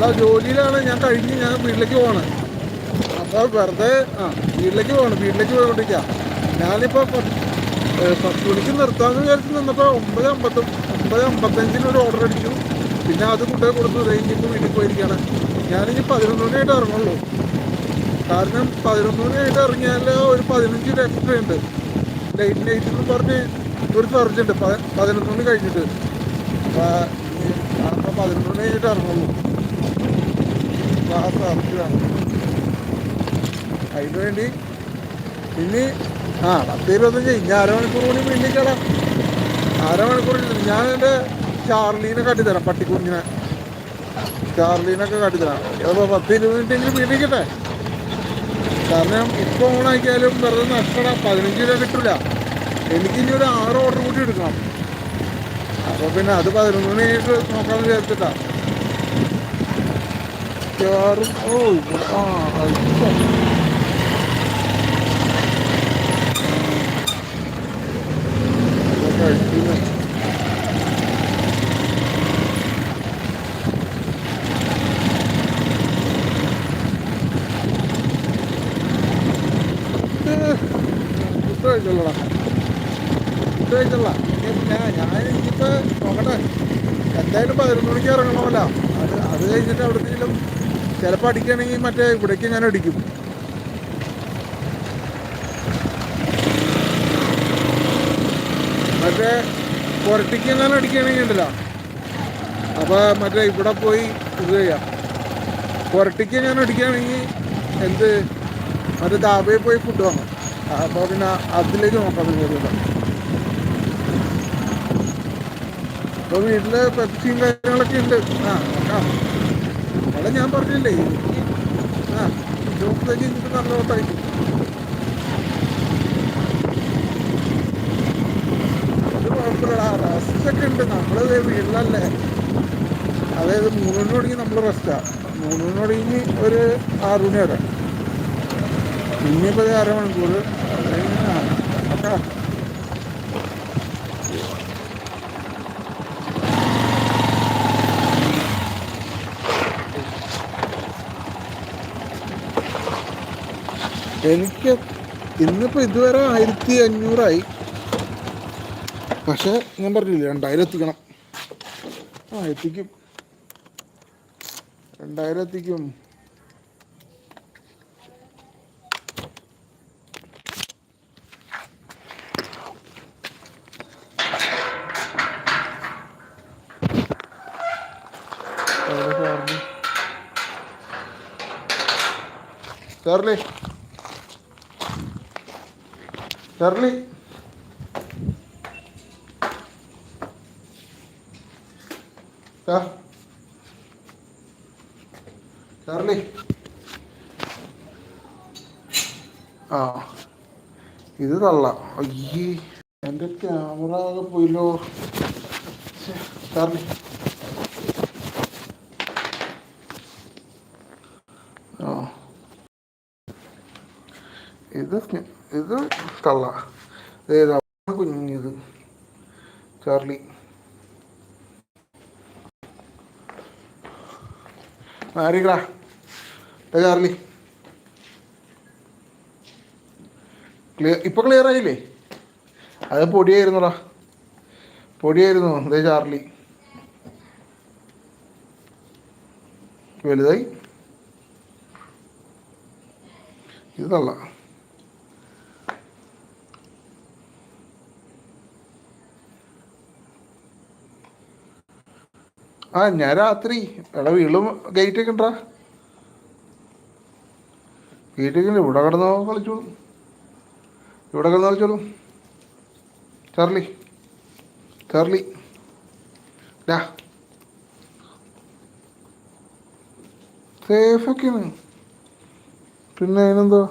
അയാളെ ജോലിയിലാണ്. ഞാൻ കഴിഞ്ഞ് ഞാൻ വീട്ടിലേക്ക് പോകണം അപ്പോൾ വെറുതെ ആ വീട്ടിലേക്ക് പോകണം വീട്ടിലേക്ക് പോയിക്കൊണ്ടിരിക്കുക ഞാനിപ്പോൾ പത്ത് മണിക്ക് നിർത്താമെന്ന് വിചാരിച്ച് നിന്നപ്പോൾ ഒമ്പത് അമ്പത്തും ഒമ്പത് അമ്പത്തഞ്ചിന് ഒരു ഓർഡർ അടിച്ചു. പിന്നെ അത് കുട്ടിയെ കൊടുത്തു. കഴിഞ്ഞിപ്പോൾ വീട്ടിൽ പോയിരിക്കുകയാണ് ഞാനിനി പതിനൊന്ന് മണിയായിട്ട് ഇറങ്ങുള്ളൂ. കാരണം പതിനൊന്ന് മണിയായിട്ട് ഇറങ്ങിയാൽ ഒരു പതിനഞ്ച് എക്സ്ട്രാ ഉണ്ട്. ലൈറ്റ് നൈറ്റ് എന്ന് പറഞ്ഞ് ഒരു സർജ് ഉണ്ട്. പതിനൊന്ന് മണി കഴിഞ്ഞിട്ട്. അപ്പോൾ പതിനൊന്ന് മണി കഴിഞ്ഞിട്ട് ഇറങ്ങുള്ളൂ. അപ്പോൾ ആ ചാർജ് വേണ്ടി ഇനി ആ പത്ത് ഇരുപത്തഞ്ച് ഇനി അരമണിക്കൂർ കൂടി വീട്ടിലേക്കാളാം അരമണിക്കൂർ ഞാൻ എന്റെ ചാർലീനെ കാട്ടിത്തരാം പട്ടിക്കുഞ്ഞിനെ. ചാർലീനൊക്കെ കാട്ടിത്തരാം അപ്പോൾ പത്ത് ഇരുപത് മിനിറ്റെങ്കിലും വീട്ടിലേക്കട്ടെ കാരണം ഇപ്പോൾ ഓണാക്കിയാലും വെറുതെ നഷ്ടപ്പെടാം പതിനഞ്ച് രൂപ കിട്ടില്ല എനിക്കിനി ഒരു ആറ് ഓർഡർ കൂടി എടുക്കണം. അപ്പോൾ പിന്നെ അത് പതിനൊന്ന് മണി നോക്കാമെന്ന് വിചാരിച്ചിട്ടാ. മിക്കവാറും ഓ ആ കഴിച്ചോളടാ ഞാൻ ഞാൻ നോക്കട്ടെ എന്തായാലും പതിനൊന്ന് മണിക്ക് ഇറങ്ങണമല്ല. അത് അത് കഴിഞ്ഞിട്ട് എവിടെയെങ്കിലും ചിലപ്പോൾ അടിക്കുകയാണെങ്കിൽ മറ്റേ ഇവിടേക്ക് ഞാൻ അടിക്കും. മറ്റേ പുരട്ടിക്ക് ഞാൻ അടിക്കുകയാണെങ്കിൽ ഉണ്ടല്ലോ. അപ്പോൾ മറ്റേ ഇവിടെ പോയി ഇത് ചെയ്യാം. പുരട്ടിക്ക് ഞാൻ അടിക്കുകയാണെങ്കിൽ എന്ത്? മറ്റേ ദാബയിൽ പോയി ഫുഡ് വാങ്ങും. അപ്പോൾ പിന്നെ അതിലേക്ക് നോക്കാം കൂടുതല അപ്പോൾ വീട്ടിൽ പെപ്സിയും കാര്യങ്ങളൊക്കെ ഉണ്ട്. ആ നോക്കാം. അവിടെ ഞാൻ പറഞ്ഞില്ലേ? ആ ആ ജോബിലേക്ക് എനിക്ക് നല്ല ഓട്ടായിരിക്കും അത് കുഴപ്പമില്ല. റെസ്റ്റൊക്കെ ഉണ്ട്. നമ്മൾ വീട്ടിലല്ലേ. അതായത് മൂന്ന് മണി തുടങ്ങി നമ്മൾ റെസ്റ്റാണ് മൂന്ന് മണി തുടങ്ങി ഒരു ആറ് മണി വരെ. ഇനിയിപ്പോൾ ഒരു അരമണിക്കൂർ അത് കഴിഞ്ഞ് ആ, നോക്കാം എനിക്ക് ഇന്നിപ്പോൾ ഇതുവരെ ആയിരത്തി അഞ്ഞൂറായി. പക്ഷേ ഞാൻ പറഞ്ഞില്ലേ രണ്ടായിരം എത്തിക്കണം. ആ എത്തിക്കും. രണ്ടായിരം എത്തിക്കും. എവിടെ ചാർലി ചാർലി ആ. ഇത് തള്ള. അയ്യേ എന്റെ ക്യാമറ ആകെ പോയില്ലോ. ശ്ശെ, ആ. ഇത് ഇത് തള്ള അതായത് കുഞ്ഞിത് ചാർലി. മാറിക്കടാ ചാർലി. ക്ലിയർ ഇപ്പൊ ക്ലിയർ ആയില്ലേ? അത് പൊടിയായിരുന്നുടാ. പൊടിയായിരുന്നു. അതേ ചാർലി. വലുതായി. ഇത് ആ ഞാൻ രാത്രി. എടാ വീളും ഗേറ്റ് ഒക്കെ ഉണ്ടാ ഗേറ്റ് ഒക്കെ ഇവിടെ കിടന്ന് കളിച്ചോളും. ഇവിടെ കിടന്ന് കളിച്ചോളും. ചാർലി ചാർലി ഡാ. സേഫൊക്കെയാണ് പിന്നെ അതിനെന്താ?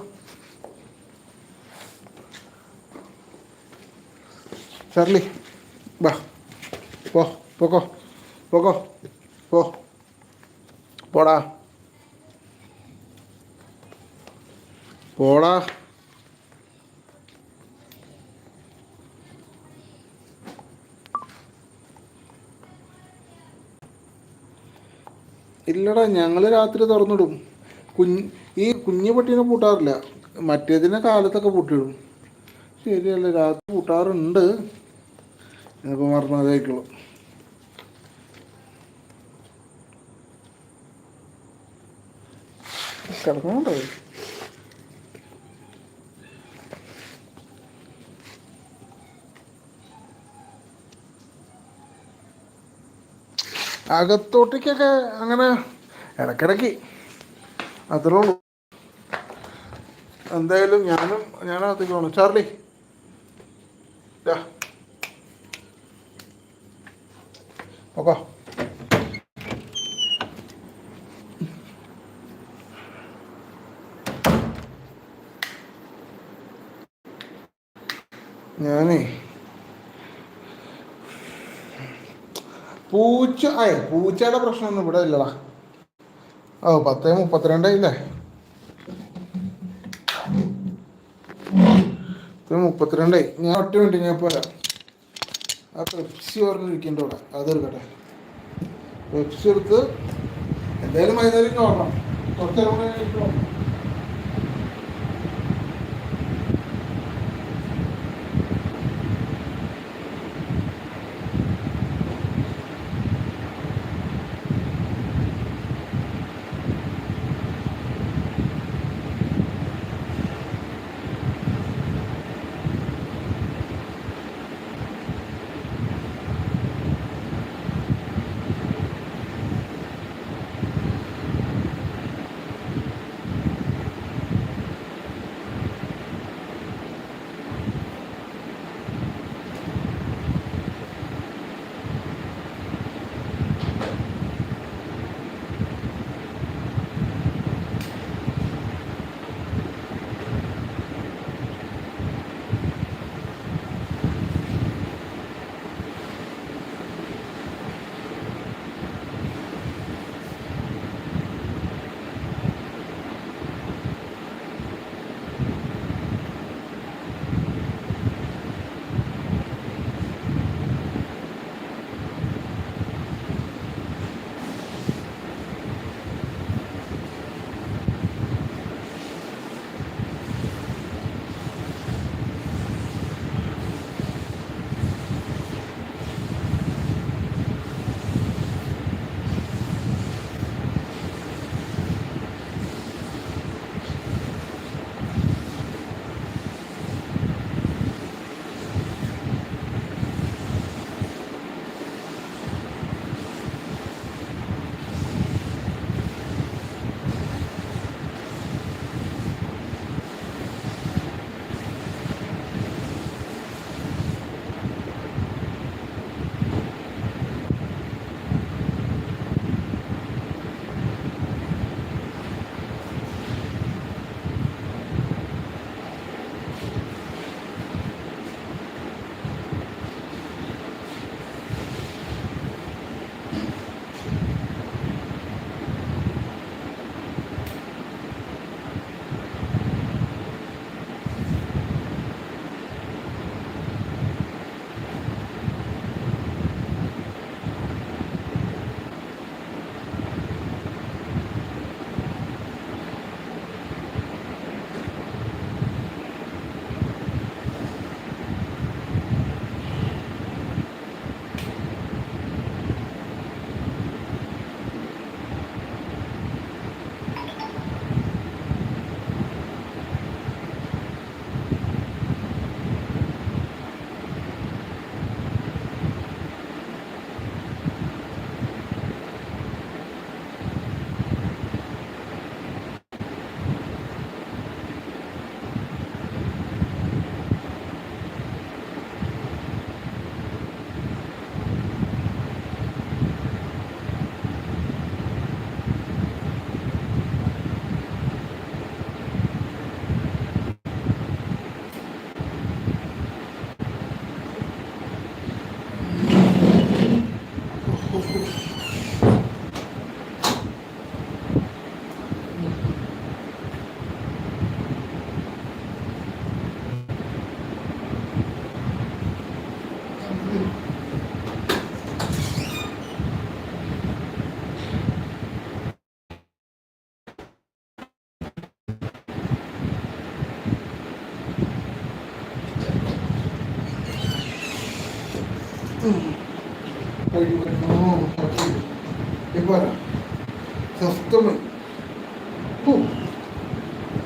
ചാർലി ബാ പോ പോക്കോ. പോക്കോ. പോ. പോടാ. പോടാ. ഇല്ലടാ ഞങ്ങൾ രാത്രി തുറന്നിടും. കുഞ്ഞ് ഈ കുഞ്ഞു പട്ടീനെ പൂട്ടാറില്ല. മറ്റേതിനെ കാലത്തൊക്കെ പൂട്ടിയിടും. ശരിയല്ല രാത്രി പൂട്ടാറുണ്ട്. ഇതിപ്പോൾ കിടക്കുന്നുണ്ടോ അകത്തോട്ടേക്കൊക്കെ അങ്ങനെ ഇടക്കിടക്ക്. അത്രേ ഉള്ളൂ. എന്തായാലും ഞാനും ഞാനകത്തേക്ക് പോകണം ചാർലി. ദാ. ഞാനേ. പൂച്ച അയ പൂച്ചയുടെ പ്രശ്നമൊന്നും ഇവിടെ ഇല്ലടാ. ഓ പത്ത് മുപ്പത്തിരണ്ടായില്ലേ? മുപ്പത്തിരണ്ടായി. ഞാൻ ഒറ്റ മിനിറ്റ് ഞാൻ പോരാ ആ പെപ്സി പറഞ്ഞിരിക്കേണ്ട ഇവിടെ? അതെടുക്കട്ടെ പെപ്സി എടുത്ത് എന്തായാലും വൈകുന്നേരം നോക്കണം കുറച്ച് നേരം കൂടെ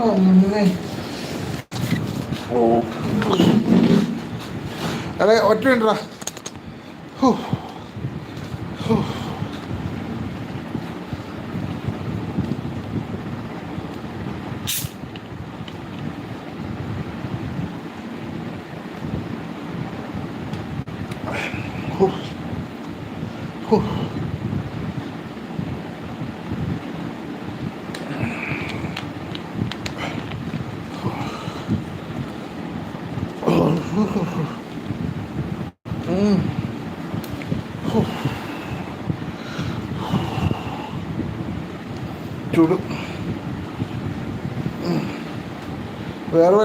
ഓ അങ്ങനെ ഓ. അതെ ഒറ്റ മിനിറ്റാ ഹോ.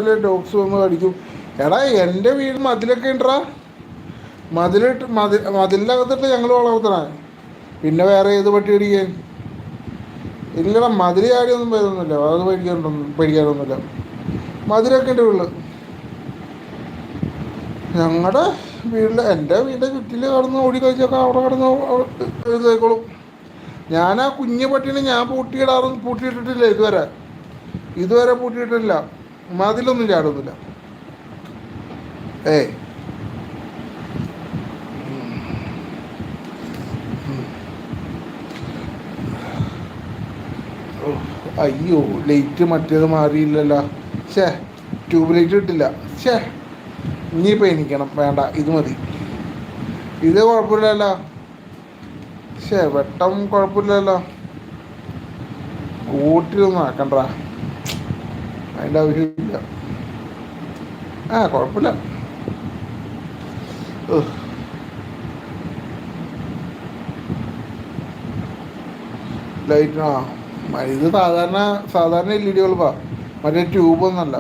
വല്ല ഡോഗ്സ് വന്ന് കടിക്കും. എടാ എന്റെ വീട് മതിലൊക്കെ ഉണ്ടടാ. മതിലിട്ട് മതിൽ മതിലിനകത്തിട്ട് ഞങ്ങൾ വളർത്തണേ. പിന്നെ വേറെ ഏത് പട്ടി പിടിക്കാൻ ഇല്ലടാ മതിൽ ചാടിയൊന്നും വരുന്നില്ല. അത് പേടിക്കാനൊന്നും പേടിക്കാനൊന്നുമില്ല. മതിലൊക്കെ ഉണ്ട് വീട്ടിൽ ഞങ്ങളുടെ വീട്ടിൽ എന്റെ വീടിന്റെ ചുറ്റിൽ കടന്ന് ഓടി കഴിച്ചൊക്കെ അവിടെ കിടന്ന് എഴുതേക്കോളും ഞാൻ ആ കുഞ്ഞു പട്ടീനെ ഞാൻ പൂട്ടിയിടാറും പൂട്ടിയിട്ടിട്ടില്ല ഇതുവരെ. ഇതുവരെ പൂട്ടിയിട്ടില്ല. മതിലൊന്നും ചാടുന്നില്ല. ഏ അയ്യോ ലൈറ്റ് മറ്റേത് മാറിയില്ലല്ലോ. ഛേ ട്യൂബ് ലൈറ്റ് ഇട്ടില്ല. ഷേ ഇനിയിപ്പോൾ എനിക്കണം വേണ്ട ഇത് മതി. ഇത് കുഴപ്പമില്ലല്ലോ. ഷേ വെട്ടം കുഴപ്പമില്ലല്ലോ. കൂട്ടിലൊന്നും ആക്കണ്ട. അതിന്റെ ആവശ്യമില്ല ആ കുഴപ്പമില്ല. ലൈറ്റ് ഇത് സാധാരണ സാധാരണ എൽ ഇ ഡി ബൾബാ മറ്റേ ട്യൂബൊന്നല്ല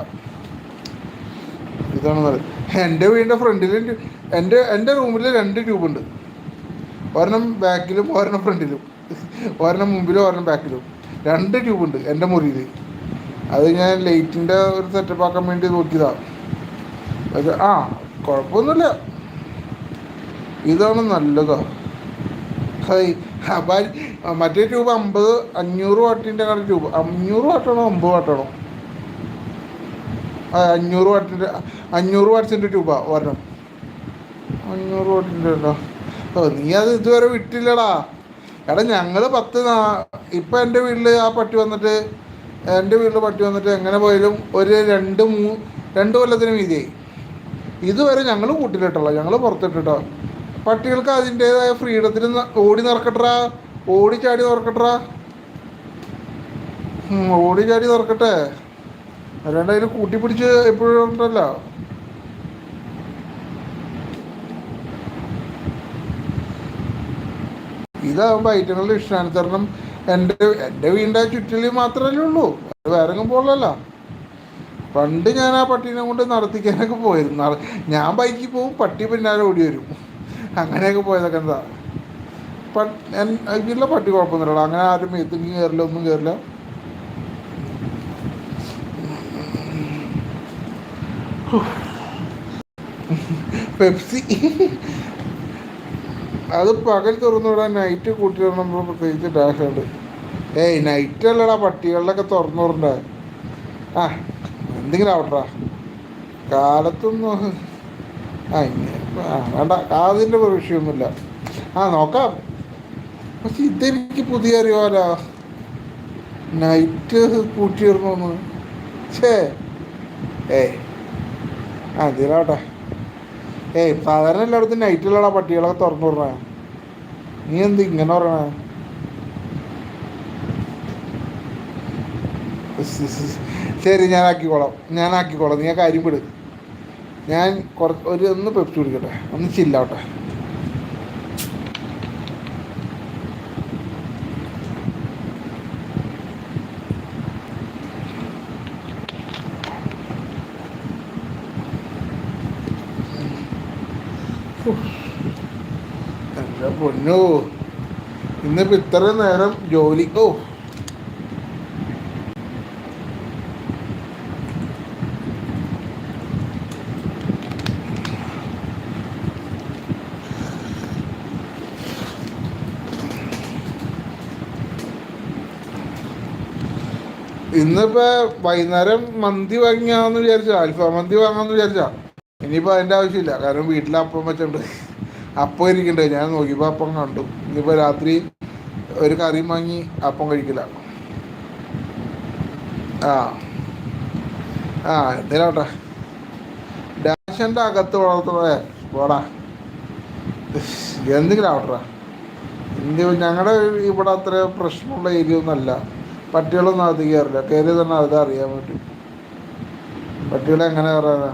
ഇതാണ് നല്ലത്. എന്റെ വീടിന്റെ ഫ്രണ്ടിൽ എന്റെ എന്റെ റൂമിൽ രണ്ട് ട്യൂബുണ്ട് ഒരെണ്ണം ബാക്കിലും ഒരെണ്ണം ഫ്രണ്ടിലും. ഒരെണ്ണം മുമ്പിലും ഒരെണ്ണം ബാക്കിലും രണ്ട് ട്യൂബുണ്ട് എന്റെ മുറിയിൽ അത് ഞാൻ ലൈറ്റിന്റെ ഒരു സെറ്റപ്പ് ആക്കാൻ വേണ്ടി നോക്കിയതാണ് അത് ആ കുഴപ്പമൊന്നുമില്ല ഇതാണ് നല്ലത്. മറ്റേ ട്യൂബ് അമ്പത് അഞ്ഞൂറ് വാട്ടിന്റെ കട ട്യൂബ്. അഞ്ഞൂറ് വാട്ടാണോ അമ്പത് വാട്ടാണോ? അഞ്ഞൂറ് വാട്ടിന്റെ അഞ്ഞൂറ് വാട്ട്സിന്റെ ട്യൂബാ ഒരെണ്ണം. അഞ്ഞൂറ് വാട്ടിന്റെ ഓ നീ അത് ഇതുവരെ വിട്ടില്ലടാ. എടാ ഞങ്ങൾ പത്ത് നാ ഇപ്പം എന്റെ വീട്ടിൽ ആ പട്ടി വന്നിട്ട് എന്റെ വീട്ടിൽ പട്ടി വന്നിട്ട് എങ്ങനെ പോയാലും ഒരു രണ്ട് മൂ രണ്ട് കൊല്ലത്തിന് വീതിയായി. ഇതുവരെ ഞങ്ങൾ കൂട്ടിലിട്ടല്ലോ ഞങ്ങൾ പുറത്തിട്ടിട്ടോ. പട്ടികൾക്ക് അതിന്റേതായ ഫ്രീഡത്തിൽ ഓടി നടക്കട്ടാ ഓടി ചാടി നടക്കട്ടാ ഓടി ചാടി നടക്കട്ടെ. അല്ലാണ്ട് അതിൽ കൂട്ടിപ്പിടിച്ച് എപ്പോഴും ഉണ്ടല്ലോ ഇതാകുമ്പോൾ ഐറ്റങ്ങളുടെ ഇഷ്ടാനുസരണം എന്റെ എന്റെ വീടിന്റെ ചുറ്റിൽ മാത്രമല്ലേ ഉള്ളൂ. വേറെ എങ്ങും പോകലല്ലോ പണ്ട് ഞാൻ ആ പട്ടീനെ കൊണ്ട് നടത്തിക്കാനൊക്കെ പോയിരുന്നു. ഞാൻ ബൈക്കിൽ പോകും പട്ടി പിന്നാലെ ഓടി വരും. അങ്ങനെയൊക്കെ പോയതൊക്കെ എന്താ? വീട്ടിലെ പട്ടി കുഴപ്പമൊന്നുമില്ല അങ്ങനെ ആരും എത്തുകയും കയറില്ല ഒന്നും കയറില്ല. പെപ്സി. അത് പകൽ തുറന്നുവിടാൻ നൈറ്റ് കൂട്ടി നമ്മൾ പ്രത്യേകിച്ച് ഡാഷുണ്ട് ഏയ് നൈറ്റ് അല്ലടാ പട്ടികളിലൊക്കെ തുറന്നു വിടണ്ടേ ആ എന്തെങ്കിലും ആവട്ടാ കാലത്തൊന്നും ആ വേണ്ട അതിന്റെ വിഷയമൊന്നുമില്ല ആ നോക്കാം. പക്ഷെ ഇതെനിക്ക് പുതിയ അറിയാമല്ലോ നൈറ്റ് കൂട്ടിയിടണമെന്ന് ഛേ ഏയ് ആ എന്തിനാവട്ടെ ഏയ് സാധാരണ എല്ലായിടത്തും നൈറ്റിലുള്ള പട്ടികളൊക്കെ തുറന്നു വിടണേ നീ എന്ത് ഇങ്ങനെ ശരി ഞാൻ ആക്കിക്കോളാം ഞാൻ ആക്കിക്കോളാം നീ ആ കാര്യം വിട്. ഞാൻ കുറച്ച് ഒരു ഒന്ന് പെപ്സി കുടിക്കട്ടെ. ഒന്ന് ചില്ലാവട്ടെ ഞാനിപ്പോൾ ഇത്ര നേരം ജോലി ഓ. ഇന്നിപ്പോ വൈകുന്നേരം മന്തി വാങ്ങിയാന്ന് വിചാരിച്ച. അൽഫാം മന്തി വാങ്ങാന്ന് വിചാരിച്ച. ഇനിയിപ്പോ അതിന്റെ ആവശ്യമില്ല. കാരണം വീട്ടിൽ അപ്പം വെച്ചിട്ടുണ്ട് അപ്പം ഇരിക്കണ്ടേ? ഞാൻ നോക്കിയപ്പോ അപ്പം കണ്ടു. ഇനിയിപ്പോ രാത്രി ഒരു കറിയും വാങ്ങി അപ്പം കഴിക്കില്ല. ആ. ആ എന്തിനാട്ടെ ഡാഷന്റെ അകത്ത് വളർത്തുന്നതേ പോടാ. എന്തെങ്കിലും ആവട്ടെ ഇന്ത്യ ഞങ്ങളുടെ ഇവിടെ അത്ര പ്രശ്നമുള്ള ഏരിയ ഒന്നല്ല പട്ടികളൊന്നും അത് കയറില്ല കയറി തന്നെ അത് അറിയാൻ പറ്റും പട്ടികളെ എങ്ങനെ കയറാനാ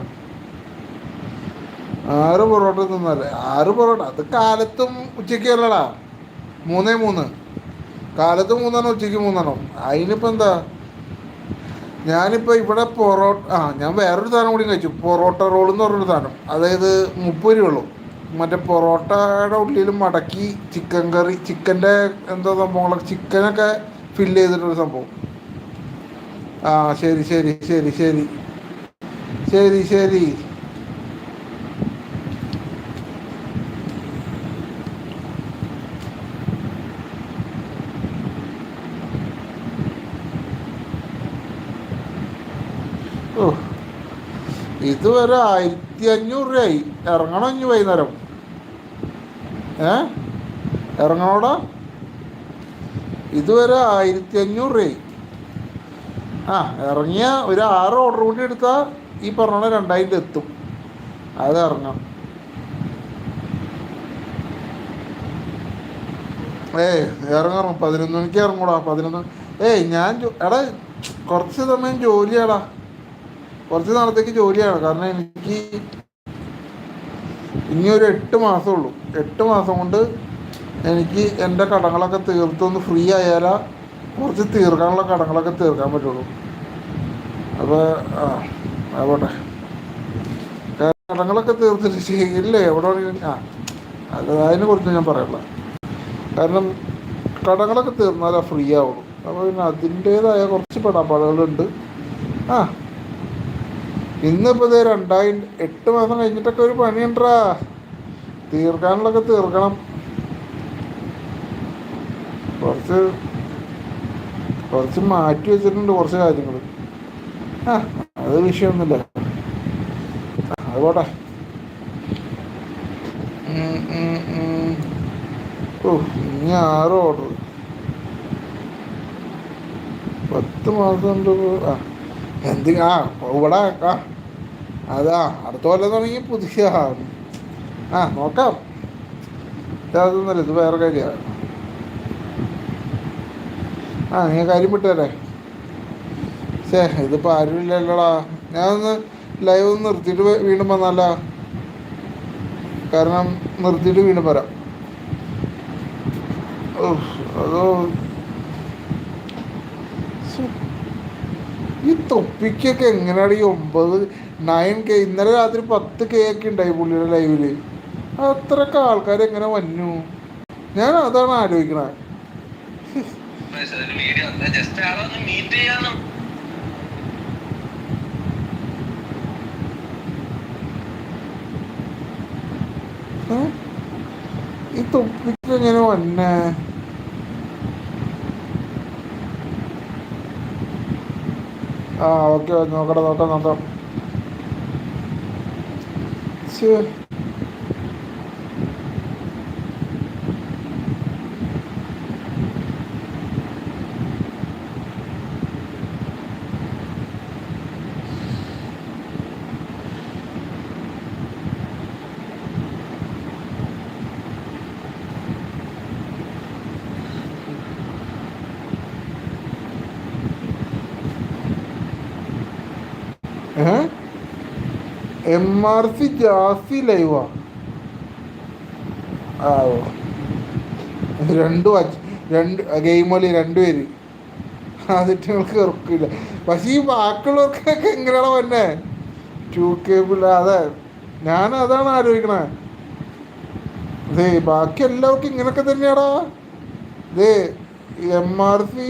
ആറ് പൊറോട്ട തിന്നല്ലേ? ആറ് പൊറോട്ട. അത് കാലത്തും ഉച്ചയ്ക്ക് അല്ലടാ മൂന്നേ മൂന്ന്. കാലത്ത് മൂന്നെണ്ണം ഉച്ചയ്ക്ക് മൂന്നെണ്ണം. അതിനിപ്പോൾ എന്താ? ഞാനിപ്പോൾ ഇവിടെ പൊറോട്ട ആ ഞാൻ വേറൊരു സാധനം കൂടി കഴിച്ചു. പൊറോട്ട റോൾ എന്ന് പറഞ്ഞൊരു സാധനം. അതായത് മുപ്പത് രൂപ ഉള്ളൂ മറ്റേ പൊറോട്ടയുടെ ഉള്ളിൽ മടക്കി ചിക്കൻ കറി ചിക്കന്റെ എന്തോ സംഭവങ്ങളൊക്കെ ചിക്കനൊക്കെ ഫില്ല് ചെയ്തിട്ടൊരു സംഭവം. ആ ശരി ശരി ശരി ശരി. ശരി ശരി ഓ ഇതുവരെ ആയിരത്തി അഞ്ഞൂറ് രൂപയായി. ഇറങ്ങണം ഇനി വൈകുന്നേരം? ഏ? ഇറങ്ങണോടാ? ഇതുവരെ ആയിരത്തി അഞ്ഞൂറ് രൂപയായി. ആ ഇറങ്ങിയ ഒരു ആറ് ഓർഡർ കൂടി എടുത്താൽ ഈ പറഞ്ഞ രണ്ടായിരം എത്തും. അത് ഇറങ്ങാം ഏയ് ഇറങ്ങണം. പതിനൊന്ന് മണിക്ക് ഇറങ്ങൂടാ. പതിനൊന്ന് ഏയ് ഞാൻ എടാ കുറച്ച് സമയം ജോലിയാടാ. കുറച്ച് നാളത്തേക്ക് ജോലിയാണ്. കാരണം എനിക്ക് ഇനി ഒരു എട്ട് മാസമേ ഉള്ളൂ എട്ട് മാസം കൊണ്ട് എനിക്ക് എന്റെ കടങ്ങളൊക്കെ തീർത്തൊന്ന് ഫ്രീ ആയാലാ കുറച്ച് തീർക്കാനുള്ള കടങ്ങളൊക്കെ തീർക്കാൻ പറ്റുള്ളൂ. അപ്പോൾ ആ ആവട്ടെ കടങ്ങളൊക്കെ തീർത്തിട്ട് ഇല്ലേ? എവിടെ ആ അത് അതിനെ കുറിച്ച് ഞാൻ പറയുള്ള കാരണം കടങ്ങളൊക്കെ തീർന്നാലാ ഫ്രീ ആവുള്ളൂ. അപ്പോൾ പിന്നെ അതിന്റേതായ കുറച്ച് പെടാപ്പാടുകളുണ്ട്. ആ ഇന്നിപ്പോൾ ഇതേ രണ്ടായി എട്ട് മാസം കഴിഞ്ഞിട്ടൊക്കെ ഒരു പണിയുണ്ടാ. തീർക്കാനുള്ളൊക്കെ തീർക്കണം. കുറച്ച് കുറച്ച് മാറ്റി വെച്ചിട്ടുണ്ട് കുറച്ച് കാര്യങ്ങൾ ആ അത് വിഷയമൊന്നുമില്ല. അത് ഓ ഇനി ആറ് ഓർഡർ പത്ത് മാസം ഉണ്ട് ആ എന്ത് ആ ഇവിടെ അതാ അടുത്ത കൊല്ലം തുടങ്ങി പുതിയ. ആ നോക്കാം. ഇതൊന്നുമല്ല ഇത് വേറെ കാര്യമാണ് ആ നീ കാര്യം വിട്ടേരെ ശേ ഇതിപ്പോൾ ആരുമില്ലല്ലോടാ ഞാനൊന്ന് ലൈവ് നിർത്തിയിട്ട് വീണ്ടും വന്നല്ല കാരണം നിർത്തിയിട്ട് വീണ്ടും വരാം. അതോ ഈ തൊപ്പിക്കൊക്കെ എങ്ങനെയാണ് ഈ ഒമ്പത് നയൻ കെ ഇന്നലെ രാത്രി പത്ത് കെ ഒക്കെ ഉണ്ടായി പുള്ളിയുടെ ലൈവിൽ അത്രയൊക്കെ ആൾക്കാർ എങ്ങനെ വന്നു? ഞാൻ അതാണ് ആലോചിക്കണേ. ഈ തൊപ്പിക്ക് എങ്ങനെ വന്നേ? ആ ഓക്കെ നോക്കട്ടെ നോക്കാം നോക്കാം. ശരി എം ആർ സി ജാസി ലൈവാ. ആ രണ്ടു രണ്ട് ഗെയിം കളി രണ്ടുപേര് അതിട്ട് നിങ്ങൾക്ക് ഉറക്കില്ല പക്ഷെ ഈ ബാക്കിയുള്ളവർക്കൊക്കെ എങ്ങനെയാണ് വന്നെ? ടു കേബിൾ അതെ. ഞാൻ അതാണ് ആലോചിക്കണേ. ദേ ബാക്കി എല്ലാവർക്കും ഇങ്ങനൊക്കെ തന്നെയാടാ. ദേ M R C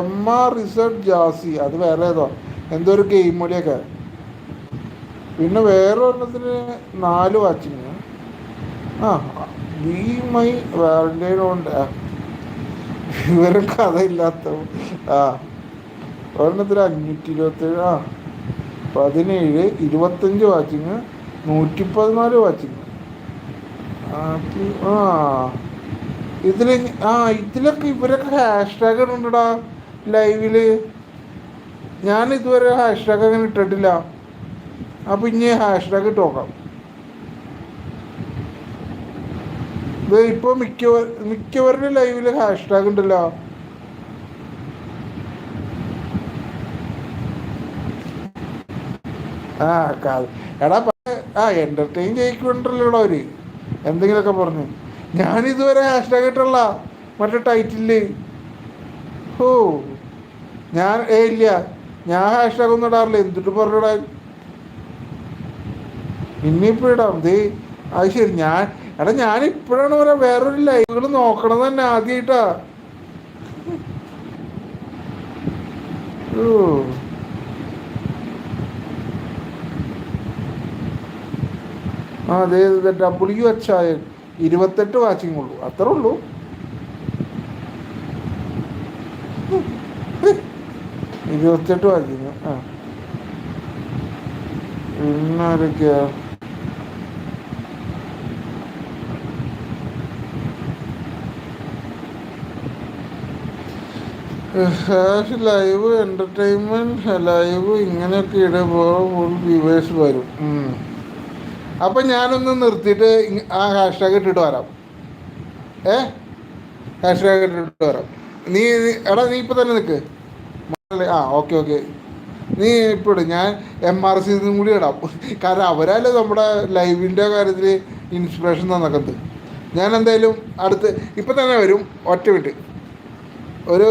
M R resort Jassie അത് വേറെ ഏതോ. എന്തോ ഒരു ഗെയിം കളിയൊക്കെ പിന്നെ വേറെ ഒരെണ്ണത്തിന് നാല് വാച്ചിങ്. ആ ബി മൈ വാലന്റൈൻ ഉണ്ട് ഇവരെ കഥയില്ലാത്ത ആ ഒരെണ്ണത്തിന് അഞ്ഞൂറ്റി ഇരുപത്തേഴ് ആ പതിനേഴ് ഇരുപത്തഞ്ച് വാച്ചിങ് നൂറ്റി പതിനാല് വാച്ചിങ് ആ ഇതിൽ ആ ഇതിലൊക്കെ ഇവരൊക്കെ ഹാഷ്ടാഗ് ഇടുന്നുണ്ടടാ ലൈവിൽ. ഞാൻ ഇതുവരെ ഹാഷ്ടാഗ് അങ്ങനെ ഇട്ടിട്ടില്ല. അപ്പം ഇനി ഹാഷ്ടാഗ് ഇട്ട് നോക്കാം ഇത് ഇപ്പോൾ മിക്കവർ മിക്കവരുടെ ലൈവിൽ ഹാഷ്ടാഗ് ഉണ്ടല്ലോ. ആ എടാ ആ എന്റർടൈൻ ചെയ്യിക്കൊണ്ടല്ലോ അവർ. എന്തെങ്കിലുമൊക്കെ പറഞ്ഞു. ഞാനിതുവരെ ഹാഷ്ടാഗ് ഇട്ടല്ല മറ്റേ ടൈറ്റിൽ. ഓ ഞാൻ ഏ ഇല്ല. ഞാൻ ഹാഷ്ടാഗ് ഒന്നും ഇടാറില്ല. എന്തിട്ട് പറഞ്ഞിടാൻ? ഇനിയിപ്പോ ഇടാ. ദേ അത് ശരി. ഞാൻ എടാ ഞാൻ ഇപ്പോഴാണ് പറയാ വേറൊരു ലൈവുകൾ നോക്കണത് തന്നെ ആദ്യമായിട്ടാ ആ അതെ ഡബ്ല്യു എച്ച് ആയ ഇരുപത്തെട്ട് വാച്ചിങ് ഉള്ളൂ. അത്രേ ഉള്ളൂ. ഇരുപത്തെട്ട് വാച്ചിങ്. ആ. പിന്നെ ലൈവ് എന്റർടൈൻമെന്റ് ലൈവ് ഇങ്ങനെയൊക്കെ ഇടുമ്പോൾ ഫുൾ വ്യൂവേഴ്സ് വരും. അപ്പം ഞാനൊന്ന് നിർത്തിയിട്ട് ആ ഹാഷ്ടാഗ് ഇട്ടിട്ട് വരാം. ഏ? ഹാഷ്ടാഗ് ഇട്ടിട്ട് വരാം. നീ എടാ നീ ഇപ്പം തന്നെ നിൽക്ക് ആ ഓക്കെ ഓക്കെ നീ ഇപ്പോൾ ഇട്. ഞാൻ എം ആർ സി നിന്നും കൂടി ഇടാം. കാരണം അവരല്ലേ നമ്മുടെ ലൈവിന്റെ കാര്യത്തിൽ ഇൻസ്പിറേഷൻ തന്നേക്കുന്നത് ഞാൻ എന്തായാലും അടുത്ത് ഇപ്പം തന്നെ വരും. ഒറ്റ വിട്ട് ഒരു